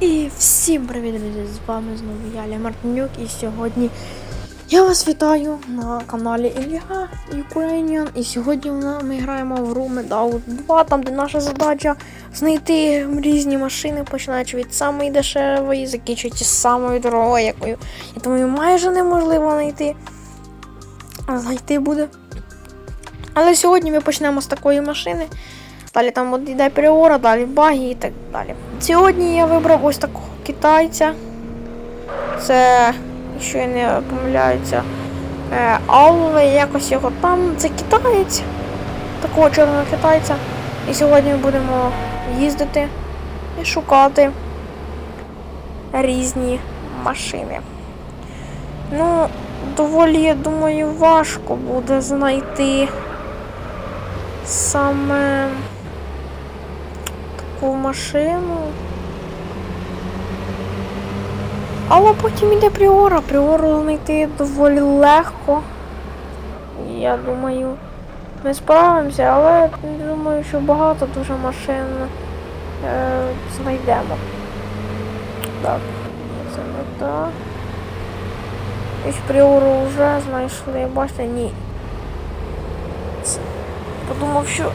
І всім привіт, друзі! З вами знову я, Ля Мартинюк, і сьогодні я вас вітаю на каналі Ілля Ukrainian. І сьогодні ми граємо в гру Medal 2, там де наша задача знайти різні машини, починаючи від самої дешевої, закінчуючи самою дорогою, якою я думаю, майже неможливо знайти. А знайти буде. Але сьогодні ми почнемо з такої машини. Далі там от йде Пріора, далі багі і так далі. Сьогодні я вибрав ось такого китайця. Це, якщо я не помиляюся, е, Алве, якось його там. Це китаєць, такого чорного китайця. І сьогодні ми будемо їздити і шукати різні машини. Ну, доволі, я думаю, важко буде знайти саме таку машину. Але потім йде Пріора. Пріору знайти доволі легко. Я думаю, ми справимося, але думаю, що багато дуже машин е, знайдемо. Так, це не так. Ось Пріору вже знайшли. Бачите, ні. Подумав, що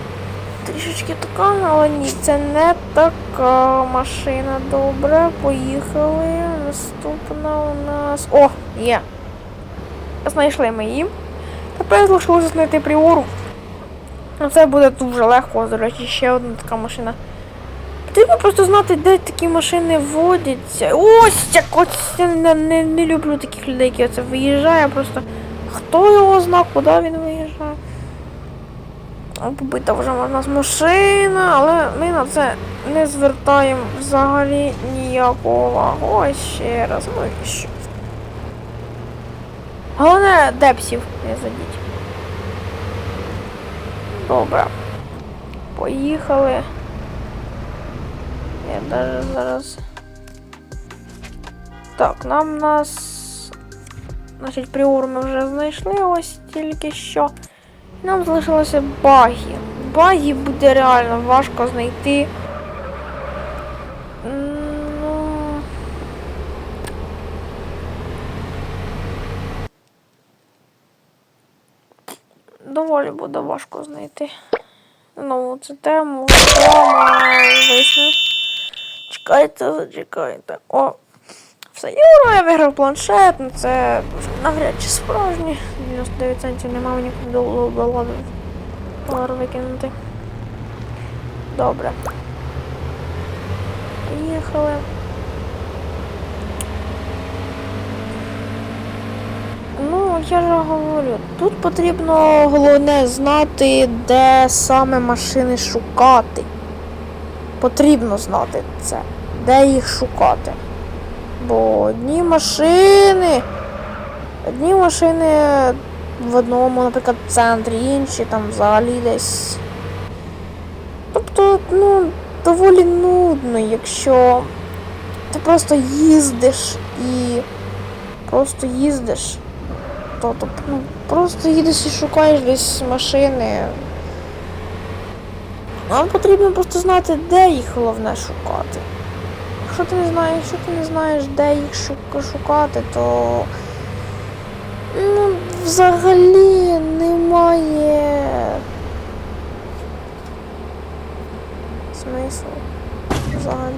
трішечки така, але ні, це не така машина. Добре, поїхали. Наступна у нас. О, є. Знайшли ми її. Тепер залишилося знайти пріору. Ну, Це буде дуже легко, до речі, ще одна така машина. Потрібно просто знати, де такі машини водяться. Ось як ось я не, не, не люблю таких людей, які оце виїжджає. Просто хто його зна, куди він виїжджає. Побита вже в нас машина, але ми на це не звертаємо взагалі ніякого увагу. Ось ще раз, ну і що. Головне депсів не задіть. Добре. Поїхали. Я даже зараз. Так, нам нас. Значить, пріор ми вже знайшли ось тільки що. Нам залишилося баги. Баги буде реально важко знайти. Ну. Доволі буде важко знайти. Ну, це тему, висне. Чекайте, зачекайте. О, все, Юра, я виграв планшет, ну це навряд чи справжнє. 99 центів не мав нікуди доларів долар викинути. Добре. Поїхали. Ну, я ж говорю, тут потрібно головне знати, де саме машини шукати. Потрібно знати це, де їх шукати. Бо одні машини. Одні машини в одному, наприклад, центрі, інші там взагалі десь. Тобто, ну, доволі нудно, якщо ти просто їздиш і просто їздиш, то, ну, просто їдеш і шукаєш десь машини. Нам потрібно просто знати, де їх головне шукати. Якщо ти не знаєш, якщо ти не знаєш, де їх шукати, то ну, взагалі немає смислу. Взагалі.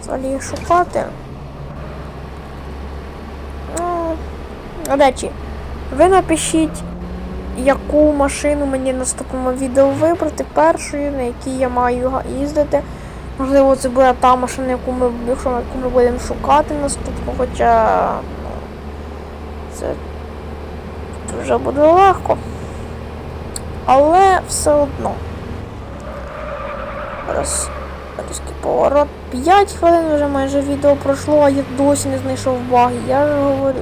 Взагалі шукати. Ну, до речі, ви напишіть, яку машину мені наступному відео вибрати першою, на якій я маю їздити. Можливо, це буде та машина, яку ми, якщо, яку ми будемо шукати наступну, хоча ну, це вже буде легко. Але все одно. Раз, різкий поворот. 5 хвилин вже майже відео пройшло, а я досі не знайшов баги. Я ж говорю,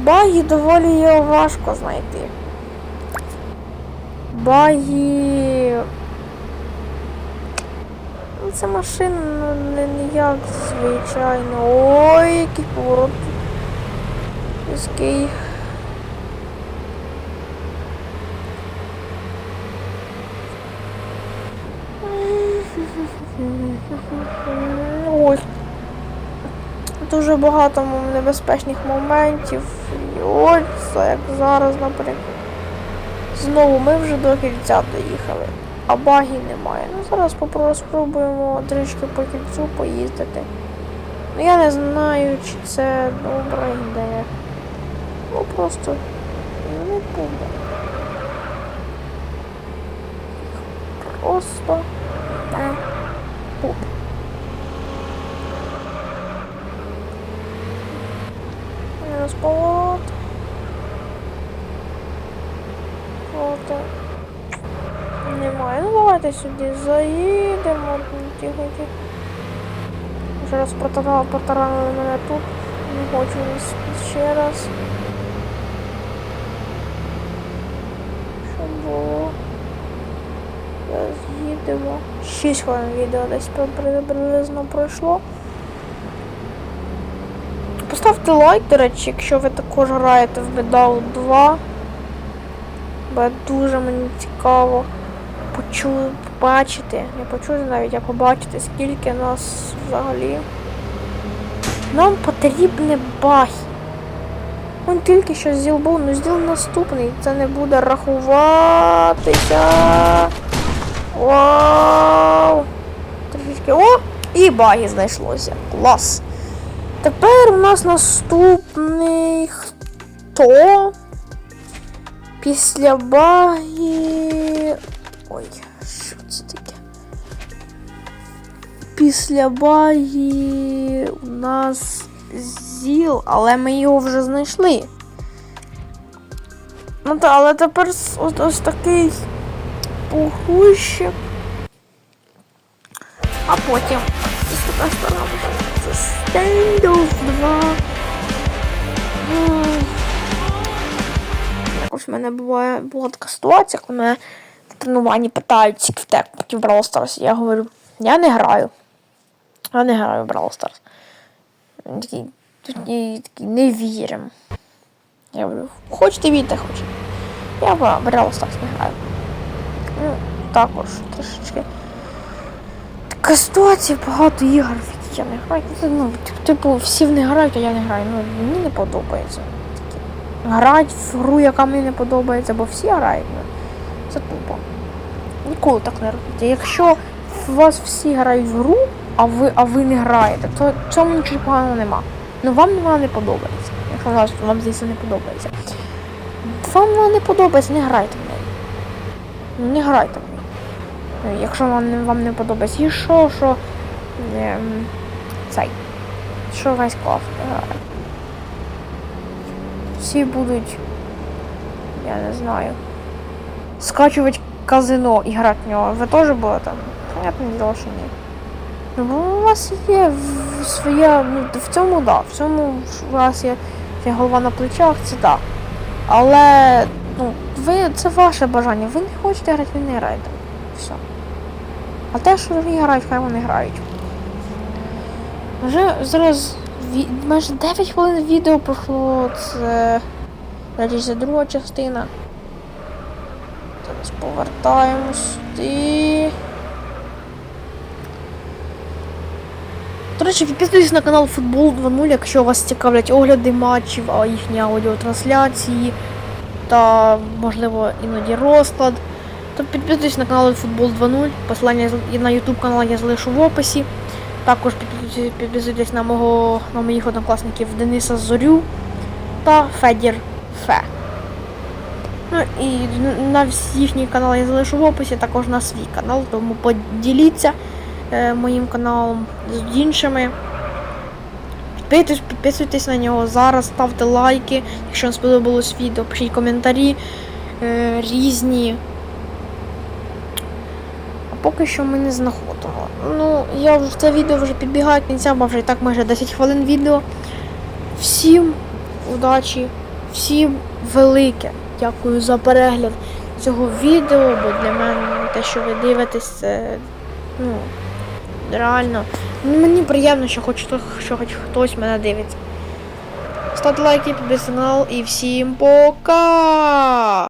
баги доволі важко знайти. Баги. Ця машина ну, не як звичайно. Ой, який поворот. Різкий. Ой. Дуже багато небезпечних моментів. І ось, як зараз, наприклад. Знову ми вже до кільця доїхали а баги немає. Ну зараз спробуємо трішки по кільцю поїздити. Ну я не знаю, чи це добра ідея. Ну просто не буде. Просто не буде. Мінус поворот. От. Немає. Ну давайте сюди заїдемо. Тихо. Ще раз протаранили мене тут. Не хочу ще раз. Щоб було. Зараз їдемо. 6 хвилин відео десь при- при- приблизно пройшло. Поставте лайк, до речі, якщо ви також граєте в Medal 2. Бо дуже мені цікаво почу... побачити, не почути навіть, а побачити, скільки нас взагалі. Нам потрібне баги. Він тільки що зіл був, ну зіл наступний. Це не буде рахуватися. Вау! Трішечки. О! І баги знайшлося. Клас. Тепер у нас наступний хто? Після баги. Ой, що це таке? Після баги у нас зіл, але ми його вже знайшли. Ну так, але тепер ось, ось такий погущик. А потім ось така сторона буде. Це стендов 2. М. Якось в мене буває була така ситуація, коли мене тренуванні питають, в тебе в Brawl Stars. Я говорю, я не граю. Я не граю в Brawl Stars. Він такий, такий, не віримо. Я говорю, хочете вірте, хочете. Я в Brawl Stars не граю. Ну, також трошечки. Така ситуація, багато ігор, в які я не граю. Ну, типу, всі в не грають, а я не граю. Ну, мені не подобається. Грати в гру, яка мені не подобається, бо всі грають. Ну, це тупо. Ніколи так не робіть. Якщо вас всі грають в гру, а ви, а ви не граєте, то цьому нічого поганого нема. Ну вам вона не подобається. Якщо вона вам звісно не подобається. Вам вона не подобається, не грайте в неї. Ну, Не грайте в неї. Якщо вам вам не подобається. І що, що ем, цей. Що весь клас грає. Всі будуть, я не знаю, скачувати казино і грати в нього. Ви теж будете? Понятне діло, що ні. Ну, у вас є своя, ну, в цьому да, в цьому у вас є, голова на плечах, це так. Але, ну, ви, це ваше бажання. Ви не хочете грати, ви не граєте. Все. А те, що вони грають, хай вони грають. Вже зараз ві- майже 9 хвилин відео пройшло. Це речі, друга частина. Зараз повертаємось сюди. До речі, підписуйтесь на канал Футбол 2.0, якщо вас цікавлять огляди матчів, а їхні аудіотрансляції та, можливо, іноді розклад. То підписуйтесь на канал Футбол 2.0. Посилання на YouTube канал я залишу в описі. Також підписуйтесь, на мого на моїх однокласників Дениса Зорю та Федір Фе. І на всі їхні канали я залишу в описі, також на свій канал, тому поділіться е, моїм каналом з іншими. Підписуйтесь, підписуйтесь на нього зараз, ставте лайки, якщо вам сподобалось відео, пишіть коментарі е, різні. А поки що ми не знаходимо. Ну, я вже це відео вже підбігаю кінця, бо вже і так майже 10 хвилин відео. Всім удачі, всім велике. Дякую за перегляд цього відео, бо для мене те, що ви дивитесь, це ну, реально. Ну, мені приємно, що хоч, що хоч хтось мене дивиться. Ставте лайки, підписуйтесь на канал і всім пока!